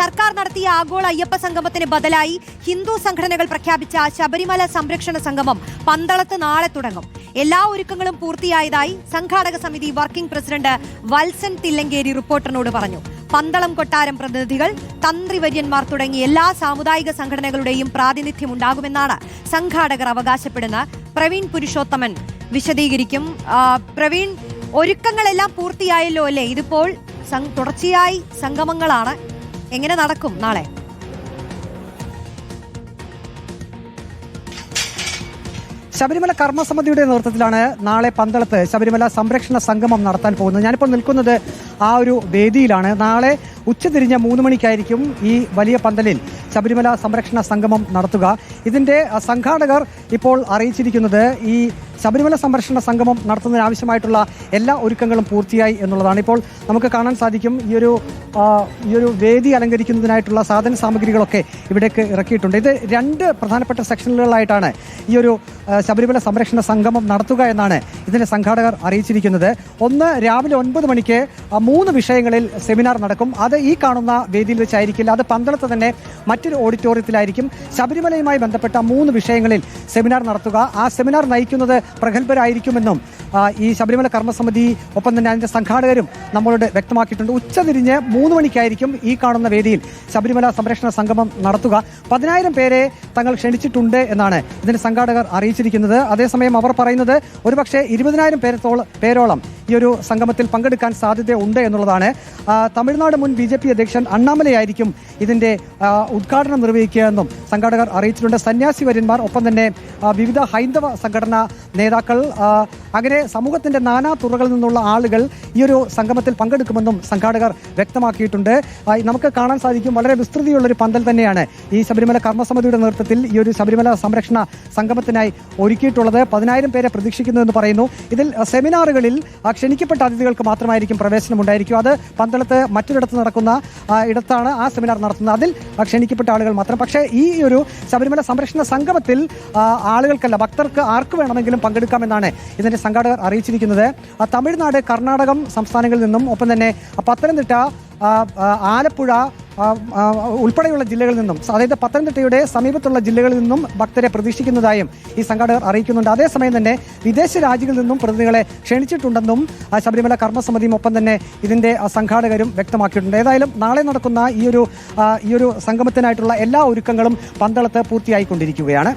സർക്കാർ നടത്തിയ ആഗോള അയ്യപ്പ സംഗമത്തിന് ബദലായി ഹിന്ദു സംഘടനകൾ പ്രഖ്യാപിച്ച ശബരിമല സംരക്ഷണ സംഗമം പന്തളത്ത് നാളെ തുടങ്ങും. എല്ലാ ഒരുക്കങ്ങളും പൂർത്തിയായതായി സംഘാടക സമിതി വർക്കിംഗ് പ്രസിഡന്റ് വത്സൻ തില്ലങ്കേരി റിപ്പോർട്ടറിനോട് പറഞ്ഞു. പന്തളം കൊട്ടാരം പ്രതിനിധികൾ തന്ത്രിവര്യന്മാർ തുടങ്ങി എല്ലാ സാമുദായിക സംഘടനകളുടെയും പ്രാതിനിധ്യം ഉണ്ടാകുമെന്നാണ് സംഘാടകർ അവകാശപ്പെടുന്ന പ്രവീൺ പുരുഷോത്തമൻ വിശദീകരിക്കും. പ്രവീൺ ഒരുക്കങ്ങളെല്ലാം പൂർത്തിയായല്ലോ അല്ലേ? ഇതിപ്പോൾ തുടർച്ചയായി സംഗമങ്ങളാണ്. എങ്ങനെ നടക്കും നാളെ? ശബരിമല കർമ്മസമിതിയുടെ നേതൃത്വത്തിലാണ് നാളെ പന്തളത്ത് ശബരിമല സംരക്ഷണ സംഗമം നടത്താൻ പോകുന്നത്. ഞാനിപ്പോൾ നിൽക്കുന്നത് ആ ഒരു വേദിയിലാണ്. നാളെ ഉച്ചതിരിഞ്ഞ് മൂന്ന് മണിക്കായിരിക്കും ഈ വലിയ പന്തലിൽ ശബരിമല സംരക്ഷണ സംഗമം നടത്തുക. ഇതിന്റെ സംഘാടകർ ഇപ്പോൾ അറിയിച്ചിരിക്കുന്നത് ഈ ശബരിമല സംരക്ഷണ സംഗമം നടത്തുന്നതിന് ആവശ്യമായിട്ടുള്ള എല്ലാ ഒരുക്കങ്ങളും പൂർത്തിയായി എന്നുള്ളതാണ്. ഇപ്പോൾ നമുക്ക് കാണാൻ സാധിക്കും ഈ ഒരു ഈ ഒരു വേദി അലങ്കരിക്കുന്നതിനായിട്ടുള്ള സാധന സാമഗ്രികളൊക്കെ ഇവിടേക്ക് ഇറക്കിയിട്ടുണ്ട്. ഇത് രണ്ട് പ്രധാനപ്പെട്ട സെക്ഷനുകളായിട്ടാണ് ഈ ഒരു ശബരിമല സംരക്ഷണ സംഗമം നടത്തുക എന്നാണ് ഇതിന്റെ സംഘാടകർ അറിയിച്ചിരിക്കുന്നത്. ഒന്ന് രാവിലെ ഒൻപത് മണിക്ക് മൂന്ന് വിഷയങ്ങളിൽ സെമിനാർ നടക്കും. അത് ഈ കാണുന്ന വേദിയിൽ വെച്ചായിരിക്കില്ല. അത് പന്തളത്ത് തന്നെ മറ്റൊരു ഓഡിറ്റോറിയത്തിലായിരിക്കും. ശബരിമലയുമായി ബന്ധപ്പെട്ട മൂന്ന് വിഷയങ്ങളിൽ സെമിനാർ നടത്തുക. ആ സെമിനാർ നയിക്കുന്നത് പ്രഗത്ഭരായിരിക്കുമെന്നും ഈ ശബരിമല കർമ്മസമിതി ഒപ്പം തന്നെ അതിന്റെ സംഘാടകരും നമ്മളോട് വ്യക്തമാക്കിയിട്ടുണ്ട്. ഉച്ചതിരിഞ്ഞ് മൂന്ന് മണിക്കായിരിക്കും ഈ കാണുന്ന വേദിയിൽ ശബരിമല സംരക്ഷണ സംഗമം നടത്തുക. പതിനായിരം പേരെ തങ്ങൾ ക്ഷണിച്ചിട്ടുണ്ട് എന്നാണ് ഇതിന്റെ സംഘാടകർ അറിയിച്ചിരിക്കുന്നത്. അതേസമയം അവർ പറയുന്നത് ഒരുപക്ഷെ ഇരുപതിനായിരം പേരത്തോളം പേരോളം ഈ ഒരു സംഗമത്തിൽ പങ്കെടുക്കാൻ സാധ്യതയുണ്ട് എന്നുള്ളതാണ്. തമിഴ്നാട് മുൻ ബി ജെ പി അധ്യക്ഷൻ അണ്ണാമലയായിരിക്കും ഇതിന്റെ ആ, ഉദ്ഘാടനം നിർവഹിക്കുക എന്നും സംഘാടകർ അറിയിച്ചിട്ടുണ്ട്. സന്യാസി വര്യന്മാർ ഒപ്പം തന്നെ വിവിധ ഹൈന്ദവ സംഘടനാ നേതാക്കൾ അങ്ങനെ സമൂഹത്തിന്റെ നാനാ തുറകളിൽ നിന്നുള്ള ആളുകൾ ഈ ഒരു സംഗമത്തിൽ പങ്കെടുക്കുമെന്നും സംഘാടകർ വ്യക്തമാക്കിയിട്ടുണ്ട്. നമുക്ക് കാണാൻ സാധിക്കും വളരെ വിസ്തൃതിയുള്ള ഒരു പന്തൽ തന്നെയാണ് ഈ ശബരിമല കർമ്മസമിതിയുടെ നേതൃത്വത്തിൽ ഈ ഒരു ശബരിമല സംരക്ഷണ സംഗമത്തിനായി ഒരുക്കിയിട്ടുള്ളത്. പതിനായിരം പേരെ പ്രതീക്ഷിക്കുന്നു എന്ന് പറയുന്നു. ഇതിൽ സെമിനാറുകളിൽ ക്ഷണിക്കപ്പെട്ട അതിഥികൾക്ക് മാത്രമായിരിക്കും പ്രവേശനം ഉണ്ടായിരിക്കും. അത് പന്തളത്ത് മറ്റൊരിടത്ത് നടക്കുന്ന ഇടത്താണ് ആ സെമിനാർ നടത്തുന്നത്. അതിൽ ക്ഷണിക്കപ്പെട്ട ആളുകൾ മാത്രം. പക്ഷേ ഈ ഒരു ശബരിമല സംരക്ഷണ സംഗമത്തിൽ ആളുകൾക്കല്ല ഭക്തർക്ക് ആർക്ക് വേണമെങ്കിലും പങ്കെടുക്കാമെന്നാണ് ഇതിന്റെ സംഘാടകർ അറിയിച്ചിരിക്കുന്നത്. തമിഴ്നാട് കർണാടകം സംസ്ഥാനങ്ങളിൽ നിന്നും ഒപ്പം തന്നെ പത്തനംതിട്ട ആലപ്പുഴ ഉൾപ്പെടെയുള്ള ജില്ലകളിൽ നിന്നും അതായത് പത്തനംതിട്ടയുടെ സമീപത്തുള്ള ജില്ലകളിൽ നിന്നും ഭക്തരെ പ്രതീക്ഷിക്കുന്നതായും ഈ സംഘാടകർ അറിയിക്കുന്നുണ്ട്. അതേസമയം തന്നെ വിദേശ രാജ്യങ്ങളിൽ നിന്നും പ്രതിനിധികളെ ക്ഷണിച്ചിട്ടുണ്ടെന്നും ശബരിമല കർമ്മസമിതിയും ഒപ്പം തന്നെ ഇതിന്റെ സംഘാടകരും വ്യക്തമാക്കിയിട്ടുണ്ട്. ഏതായാലും നാളെ നടക്കുന്ന ഈ ഒരു ഈ ഒരു സംഗമത്തിനായിട്ടുള്ള എല്ലാ ഒരുക്കങ്ങളും പന്തളത്ത് പൂർത്തിയായിക്കൊണ്ടിരിക്കുകയാണ്.